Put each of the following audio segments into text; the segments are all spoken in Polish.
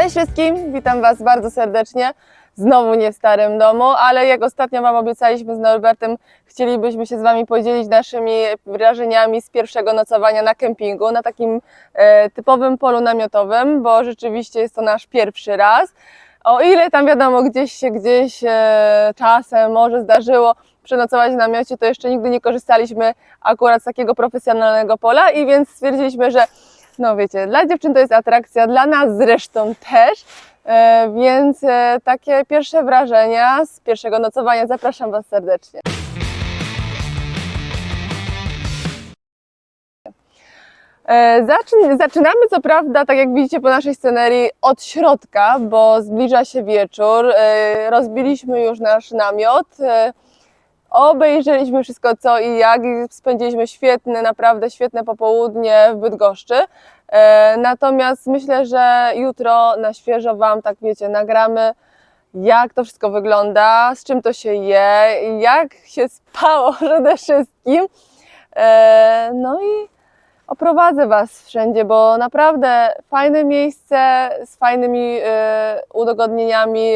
Cześć wszystkim, witam Was bardzo serdecznie. Znowu nie w starym domu, ale jak ostatnio Wam obiecaliśmy z Norbertem, chcielibyśmy się z Wami podzielić naszymi wrażeniami z pierwszego nocowania na kempingu, na takim e, typowym polu namiotowym, bo rzeczywiście jest to nasz pierwszy raz. O ile tam wiadomo, gdzieś się gdzieś e, czasem może zdarzyło przenocować w namiocie, to jeszcze nigdy nie korzystaliśmy akurat z takiego profesjonalnego pola i więc stwierdziliśmy, że no wiecie, dla dziewczyn to jest atrakcja, dla nas zresztą też, e, więc e, takie pierwsze wrażenia z pierwszego nocowania zapraszam Was serdecznie. E, Zaczyn zaczynamy co prawda, tak jak widzicie po naszej scenerii, od środka, bo zbliża się wieczór. Rozbiliśmy już nasz namiot. Obejrzeliśmy wszystko co i jak i spędziliśmy świetne, naprawdę świetne popołudnie w Bydgoszczy. E, Natomiast myślę, że jutro na świeżo Wam, tak wiecie, nagramy jak to wszystko wygląda, z czym to się je, jak się spało przede wszystkim. E, No i oprowadzę Was wszędzie, bo naprawdę fajne miejsce z fajnymi e, udogodnieniami.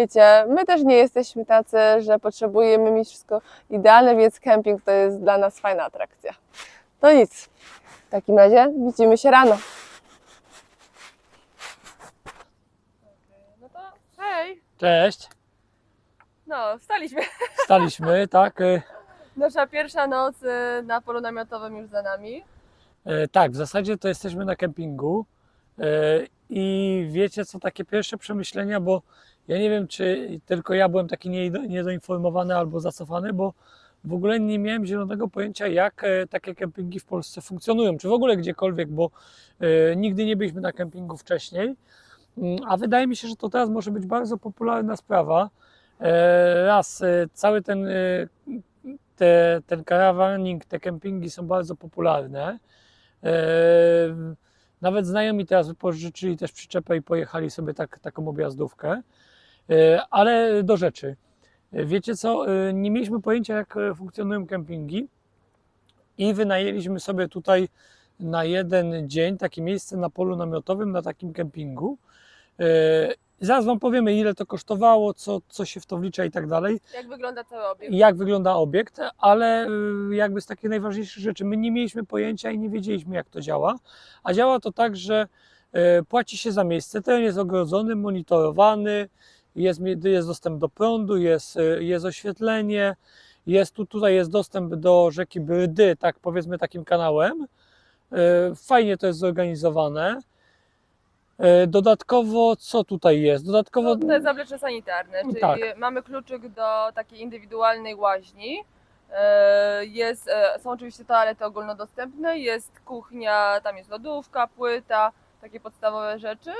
Wiecie, my też nie jesteśmy tacy, że potrzebujemy mieć wszystko idealne, więc kemping to jest dla nas fajna atrakcja. To nic. W takim razie widzimy się rano. No to hej! Cześć, No, wstaliśmy. staliśmy, tak? e, Nasza pierwsza noc y, na polu namiotowym już za nami. e, Tak, w zasadzie to jesteśmy na kempingu e, i wiecie co, takie pierwsze przemyślenia, bo ja nie wiem, czy tylko ja byłem taki niedo- niedoinformowany albo zacofany, bo w ogóle nie miałem zielonego pojęcia, jak e, takie kempingi w Polsce funkcjonują, czy w ogóle gdziekolwiek, bo e, nigdy nie byliśmy na kempingu wcześniej, Mm, a wydaje mi się, że to teraz może być bardzo popularna sprawa. E, Raz, cały ten te, ten caravaning, te kempingi są bardzo popularne. Nawet znajomi teraz wypożyczyli też przyczepę i pojechali sobie tak, taką objazdówkę. E, Ale do rzeczy. Wiecie co, e, nie mieliśmy pojęcia jak e, funkcjonują kempingi i wynajęliśmy sobie tutaj na jeden dzień takie miejsce na polu namiotowym na takim kempingu. Zaraz Wam powiemy ile to kosztowało, co, co się w to wlicza i tak dalej Jak wygląda cały obiekt? jak wygląda obiekt, ale jakby z takich najważniejszych rzeczy my nie mieliśmy pojęcia i nie wiedzieliśmy jak to działa, a działa to tak, że płaci się za miejsce, teren jest ogrodzony, monitorowany, jest, jest dostęp do prądu, jest, y, jest oświetlenie, jest tu, tutaj jest dostęp do rzeki Brdy, tak powiedzmy takim kanałem. Y, Fajnie to jest zorganizowane. Y, Dodatkowo, co tutaj jest? Dodatkowo No, te zawlecze sanitarne, czyli Tak. mamy kluczyk do takiej indywidualnej łaźni. Jest, są oczywiście toalety ogólnodostępne, jest kuchnia, tam jest lodówka, płyta, takie podstawowe rzeczy.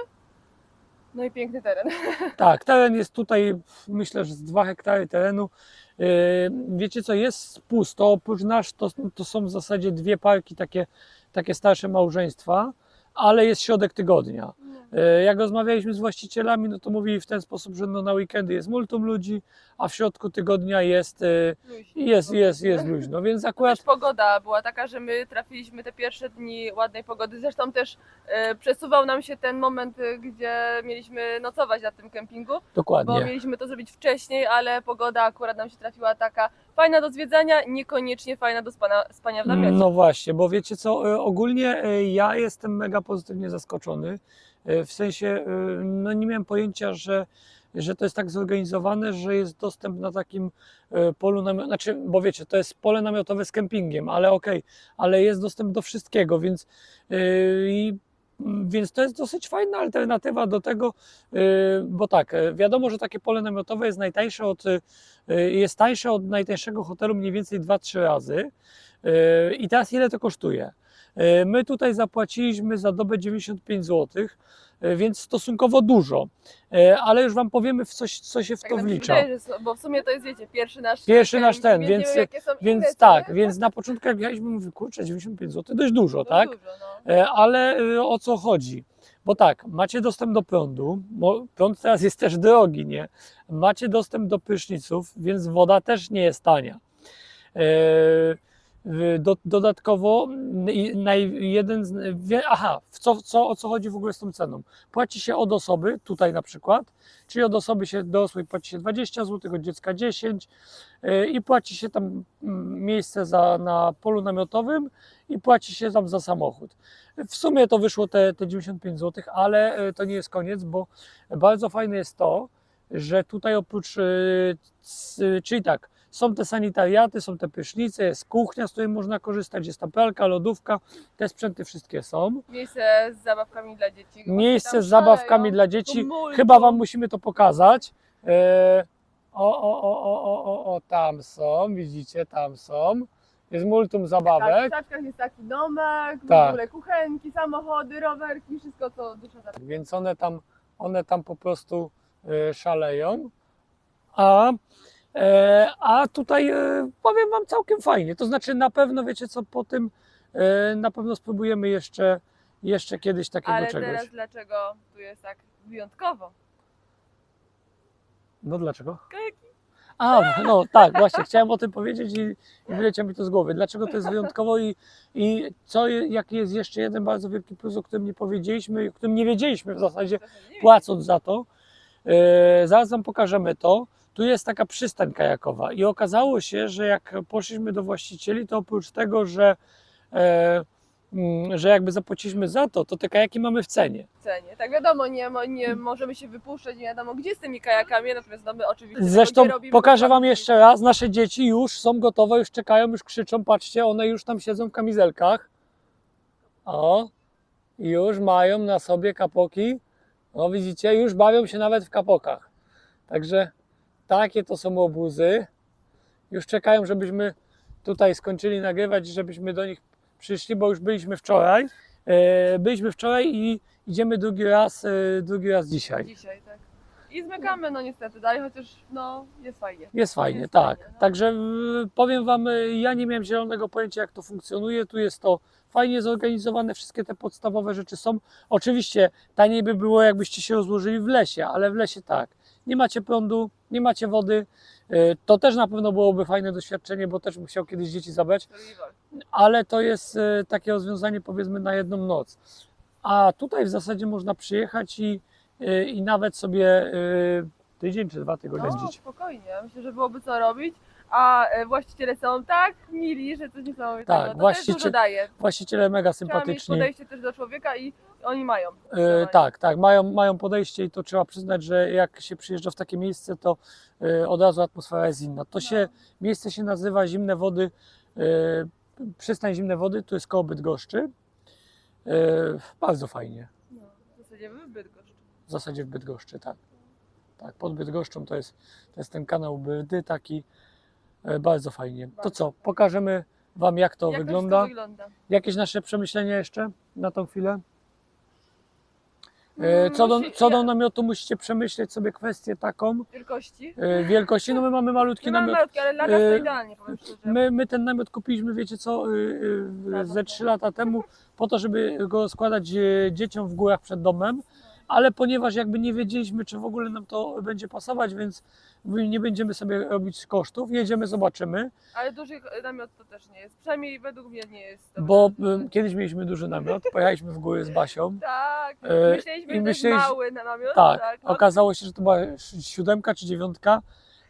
No i piękny teren. Tak, teren jest tutaj, myślę, że z 2 hektary terenu. Yy, Wiecie co, jest pusto, oprócz nas to, to są w zasadzie dwie parki, takie, takie starsze małżeństwa, ale jest środek tygodnia. Yy, Jak rozmawialiśmy z właścicielami, no to mówili w ten sposób, że no na weekendy jest multum ludzi, a w środku tygodnia jest, yy, jest, jest, jest luźno, więc akurat Też pogoda była taka, że my trafiliśmy te pierwsze dni ładnej pogody. Zresztą też e, przesuwał nam się ten moment, e, gdzie mieliśmy nocować na tym kempingu. bo dokładnie. mieliśmy to zrobić wcześniej, ale pogoda akurat nam się trafiła taka fajna do zwiedzania, niekoniecznie fajna do spania w namiocie. No właśnie, bo wiecie co, e, ogólnie e, ja jestem mega pozytywnie zaskoczony. E, W sensie, no nie miałem pojęcia, że, że to jest tak zorganizowane, że jest dostęp na takim polu namiotowym, znaczy, bo wiecie, to jest pole namiotowe z kempingiem, ale okej, ale jest dostęp do wszystkiego, więc, e, i, więc to jest dosyć fajna alternatywa do tego, e, bo tak, e, wiadomo, że takie pole namiotowe jest najtańsze od, e, jest tańsze od najtańszego hotelu mniej więcej 2-3 razy. I teraz ile to kosztuje? My tutaj zapłaciliśmy za dobę 95 zł, więc stosunkowo dużo, Yy, ale już Wam powiemy, w coś, co się w Tak to wlicza. wydaje, że są- bo w sumie to jest, wiecie, pierwszy nasz Pierwszy nasz ten, więc- inne, Więc tak, nie? więc na początku jak jechaliśmy, mówię, kurczę, 95 zł, dość dużo, tak? Dużo, no. E, Ale o co chodzi? Bo tak, macie dostęp do prądu, bo prąd teraz jest też drogi, nie? Macie dostęp do pryszniców, więc woda też nie jest tania. E, Y, Do, dodatkowo mm, naj, jeden z, aha, w co, co, o co chodzi w ogóle z tą ceną? Płaci się od osoby, tutaj na przykład, czyli od osoby się dorosłej płaci się 20 zł, od dziecka 10 y, i płaci się tam mm, miejsce za, na polu namiotowym i płaci się tam za samochód. W sumie to wyszło te, te 95 zł, ale y, to nie jest koniec, bo bardzo fajne jest to, że tutaj oprócz, y, c- czyli tak, są te sanitariaty, są te prysznice, jest kuchnia, z której można korzystać, jest ta pralka, lodówka, te sprzęty wszystkie są. Miejsce z zabawkami dla dzieci. Miejsce z zabawkami dla dzieci. Chyba Wam musimy to pokazać. E, O, o, o, o, o, o, o, tam są, widzicie, tam są. Jest multum Tak, zabawek. w taczkach jest taki domek, w Tak. ogóle kuchenki, samochody, rowerki, wszystko co dusza za więc one tam, one tam po prostu e, szaleją. A, a tutaj e, powiem Wam całkiem fajnie. To znaczy na pewno wiecie co po tym e, na pewno spróbujemy jeszcze, jeszcze kiedyś takiego Ale czegoś. teraz dlaczego tu jest tak wyjątkowo? No dlaczego? Kajaki. A, no tak, właśnie, chciałem o tym powiedzieć i, i wyleciał mi to z głowy. Dlaczego to jest wyjątkowo i, i co, jaki jest jeszcze jeden bardzo wielki plus, o którym nie powiedzieliśmy, o którym nie wiedzieliśmy w zasadzie, płacąc za to. E, zaraz Wam pokażemy to. Tu jest taka przystań kajakowa i okazało się, że jak poszliśmy do właścicieli, to oprócz tego, że, e, mm, że jakby zapłaciliśmy za to, to te kajaki mamy w cenie. w cenie. Tak wiadomo, nie, nie możemy się wypuszczać, nie wiadomo gdzie z tymi kajakami, natomiast no my oczywiście Zresztą pokażę Wam jeszcze raz, nasze dzieci już są gotowe, już czekają, już krzyczą, patrzcie, one już tam siedzą w kamizelkach. O, już mają na sobie kapoki. O, widzicie, już bawią się nawet w kapokach. Także takie to są obuzy. Już czekają, żebyśmy tutaj skończyli nagrywać, żebyśmy do nich przyszli, bo już byliśmy wczoraj. E, Byliśmy wczoraj i idziemy drugi raz, e, drugi raz dzisiaj. Dzisiaj, tak. I zmykamy, no niestety dalej, chociaż no jest fajnie. Jest fajnie, Jest tak. fajnie, no. Także powiem Wam, y, ja nie miałem zielonego pojęcia, jak to funkcjonuje. Tu jest to fajnie zorganizowane, wszystkie te podstawowe rzeczy są. Oczywiście taniej by było, jakbyście się rozłożyli w lesie, ale w lesie tak. Nie macie prądu, nie macie wody. Y, To też na pewno byłoby fajne doświadczenie, bo też bym chciał kiedyś dzieci zabrać ale to jest e, takie rozwiązanie powiedzmy na jedną noc. A tutaj w zasadzie można przyjechać i, e, i nawet sobie e, tydzień czy dwa tygodnie No dziećmi. spokojnie, myślę, że byłoby co robić, a e, właściciele są tak mili, że coś niesamowitego. Tak, to właściciel- też dużo daje. Właściciele mega Trzeba mieć sympatyczni. podejście też do człowieka i oni mają. E, tak, tak, mają, mają podejście i to trzeba przyznać, że jak się przyjeżdża w takie miejsce, to e, od razu atmosfera jest inna. To się, miejsce się nazywa Zimne Wody, e, przystań Zimne Wody, tu jest koło Bydgoszczy. Bardzo fajnie. No, w zasadzie wy Bydgoszcz. W zasadzie w Bydgoszczy, tak. Tak, pod Bydgoszczą to jest, to jest ten kanał Byrdy, taki bardzo fajnie. To Bardzo co, fajnie. pokażemy Wam jak to Jak wygląda. To wygląda. Jakieś nasze przemyślenia jeszcze na tą chwilę? E, Co do, Mm, Musi- co do namiotu musicie przemyśleć sobie kwestię taką Wielkości. e, wielkości. No my mamy malutki Nie mamy namiot. malutki, ale dla nas to E, idealnie, powiem szczerze. My, my ten namiot kupiliśmy, wiecie co, y, y, ze 3 lata temu, po to, żeby go składać e, dzieciom w górach przed domem, ale ponieważ jakby nie wiedzieliśmy, czy w ogóle nam to będzie pasować, więc nie będziemy sobie robić kosztów, jedziemy, zobaczymy, Ale duży namiot to też nie jest. Przynajmniej według mnie nie jest. to bo y, kiedyś mieliśmy duży namiot, pojechaliśmy w góry z Basią, Tak, e, myśleliśmy, że myśleliś- mały na namiot. tak, no, okazało się, że to była siódemka czy dziewiątka,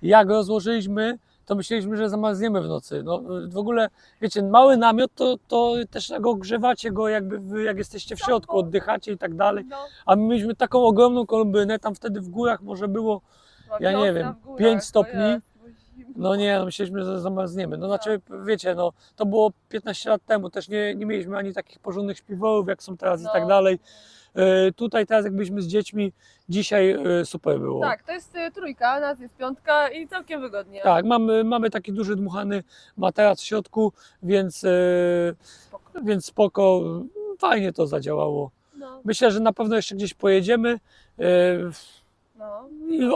jak rozłożyliśmy, to myśleliśmy, że zamarzniemy w nocy. No, w ogóle, wiecie, mały namiot to, to też go ogrzewacie go jakby, wy, jak jesteście w środku, oddychacie i tak dalej. No, A my mieliśmy taką ogromną kolumbynę, tam wtedy w górach może było, Ja nie wiem, w górach, pięć to stopni. No nie, no myśleliśmy, że zamarzniemy. No znaczy, wiecie, no to było 15 lat temu, też nie, nie mieliśmy ani takich porządnych śpiworów, jak są teraz i No. tak dalej. E, tutaj teraz jak byliśmy z dziećmi, dzisiaj e, super było. Tak, to jest y, trójka, nas jest piątka i całkiem wygodnie. Tak, mamy, mamy taki duży dmuchany materac w środku, więc, e, Spoko. więc spoko, fajnie to zadziałało. No, Myślę, że na pewno jeszcze gdzieś pojedziemy. e, no.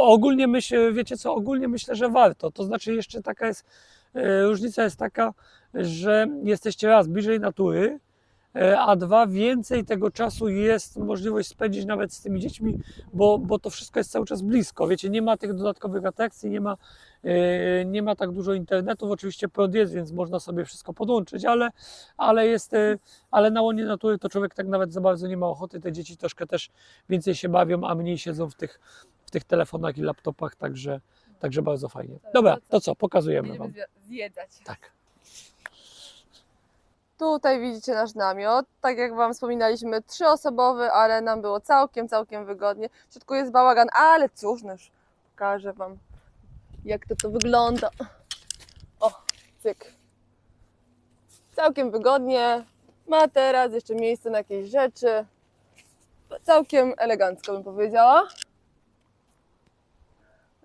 Ogólnie myślę, wiecie co, ogólnie myślę, że warto. To znaczy jeszcze taka jest, e, różnica jest taka, że jesteście raz bliżej natury, e, a dwa, więcej tego czasu jest możliwość spędzić nawet z tymi dziećmi, bo, bo to wszystko jest cały czas blisko. Wiecie, nie ma tych dodatkowych atrakcji, nie ma, e, nie ma tak dużo internetów. Oczywiście prąd jest, więc można sobie wszystko podłączyć, ale, ale jest, ale na łonie natury to człowiek tak nawet za bardzo nie ma ochoty. Te dzieci troszkę też więcej się bawią, a mniej siedzą w tych, w tych telefonach i laptopach, także, także bardzo fajnie. Dobra, to co, pokazujemy Wam. zjedzać. Tak. Tutaj widzicie nasz namiot. Tak jak Wam wspominaliśmy, trzyosobowy, ale nam było całkiem, całkiem wygodnie. W środku jest bałagan, ale cóż, no już pokażę Wam, jak to to wygląda. O, cyk. Całkiem wygodnie. Ma teraz jeszcze miejsce na jakieś rzeczy. Całkiem elegancko bym powiedziała.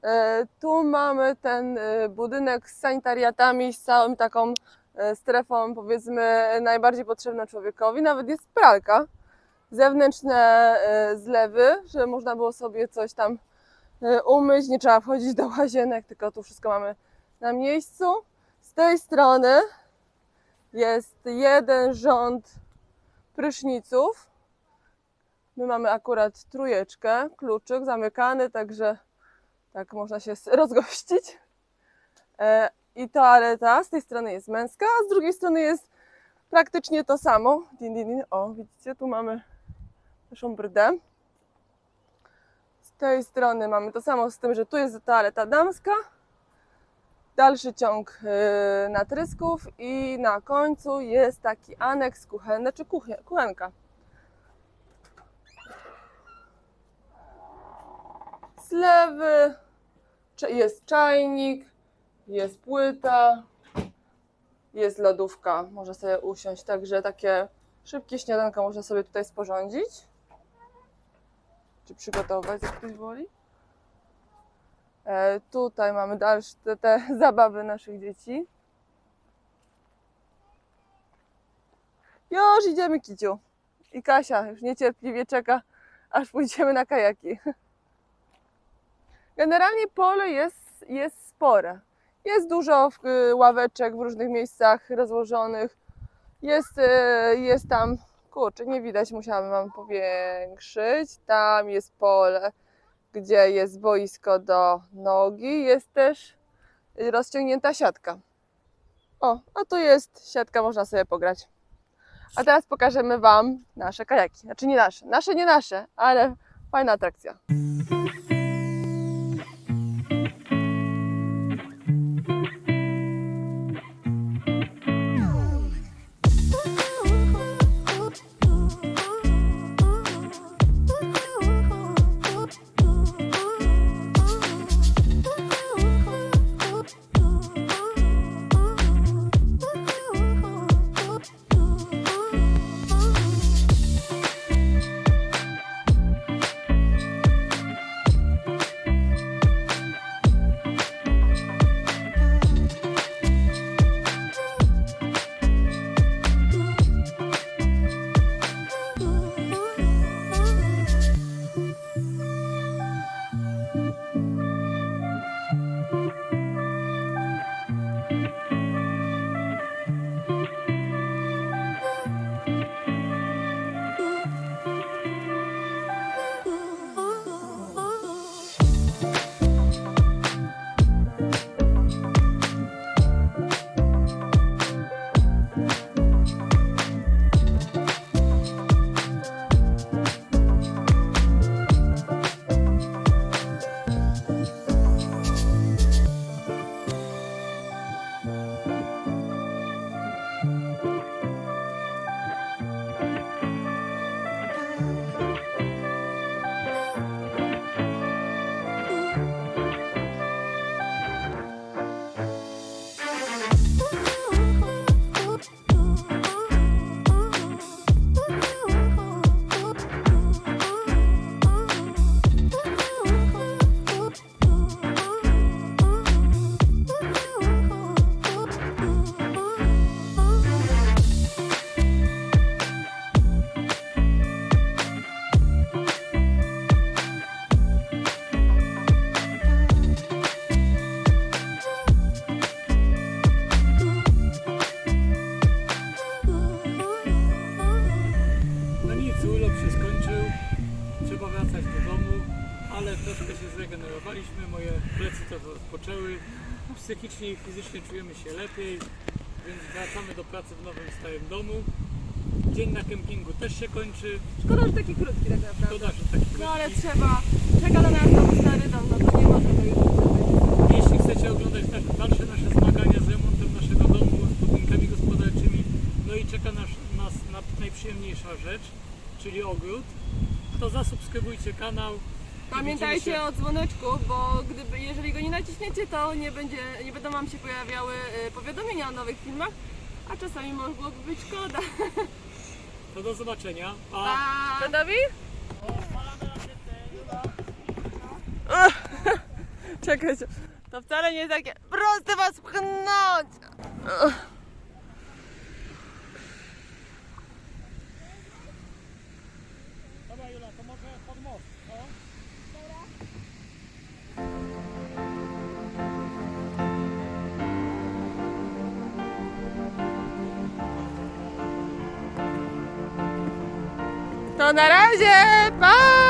E, Tu mamy ten e, budynek z sanitariatami, z całą taką e, strefą, powiedzmy, najbardziej potrzebna człowiekowi. Nawet jest pralka, zewnętrzne zlewy, że można było sobie coś tam umyć, nie trzeba wchodzić do łazienek, tylko tu wszystko mamy na miejscu. Z tej strony jest jeden rząd pryszniców. My mamy akurat trójeczkę, kluczyk zamykany, także tak można się rozgościć. E, I toaleta z tej strony jest męska, a z drugiej strony jest praktycznie to samo. Din, din, din. O, widzicie, tu mamy naszą brdę. Z tej strony mamy to samo, z tym, że tu jest toaleta damska. Dalszy ciąg yy, natrysków i na końcu jest taki aneks kuchenny, czy kuchnia, kuchenka. Zlewy, Cze- jest czajnik, jest płyta, jest lodówka, można sobie usiąść, także takie szybkie śniadanko można sobie tutaj sporządzić. Czy przygotować, jak ktoś woli. E, tutaj mamy dalsze te, te zabawy naszych dzieci. Już idziemy, Kiciu. I Kasia już niecierpliwie czeka, aż pójdziemy na kajaki. Generalnie pole jest, jest spore. Jest dużo y, ławeczek w różnych miejscach rozłożonych. Jest, y, jest tam, kurczę, nie widać, musiałabym Wam powiększyć. Tam jest pole, gdzie jest boisko do nogi. Jest też rozciągnięta siatka. O, a tu jest siatka, można sobie pograć. A teraz pokażemy Wam nasze kajaki. Znaczy nie nasze, nasze nie nasze, ale fajna atrakcja. Kończy, Szkoda, że taki krótki tak naprawdę. szkoda, że taki No ale krótki. trzeba. Czeka na nas nowy stary dom, no to nie możemy już niczego. Jeśli chcecie oglądać dalsze nasze zmagania z remontem naszego domu, z budynkami gospodarczymi, no i czeka nas, nas na najprzyjemniejsza rzecz, czyli ogród, to zasubskrybujcie kanał. Pamiętajcie się- o dzwoneczku, bo gdyby, jeżeli go nie naciśniecie, to nie, będzie, nie będą Wam się pojawiały y, powiadomienia o nowych filmach, a czasami mogłoby być szkoda. To do zobaczenia. Pa! Pa! Gotowi? Czekajcie, to wcale nie jest takie proste Was pchnąć! Na razie, pa!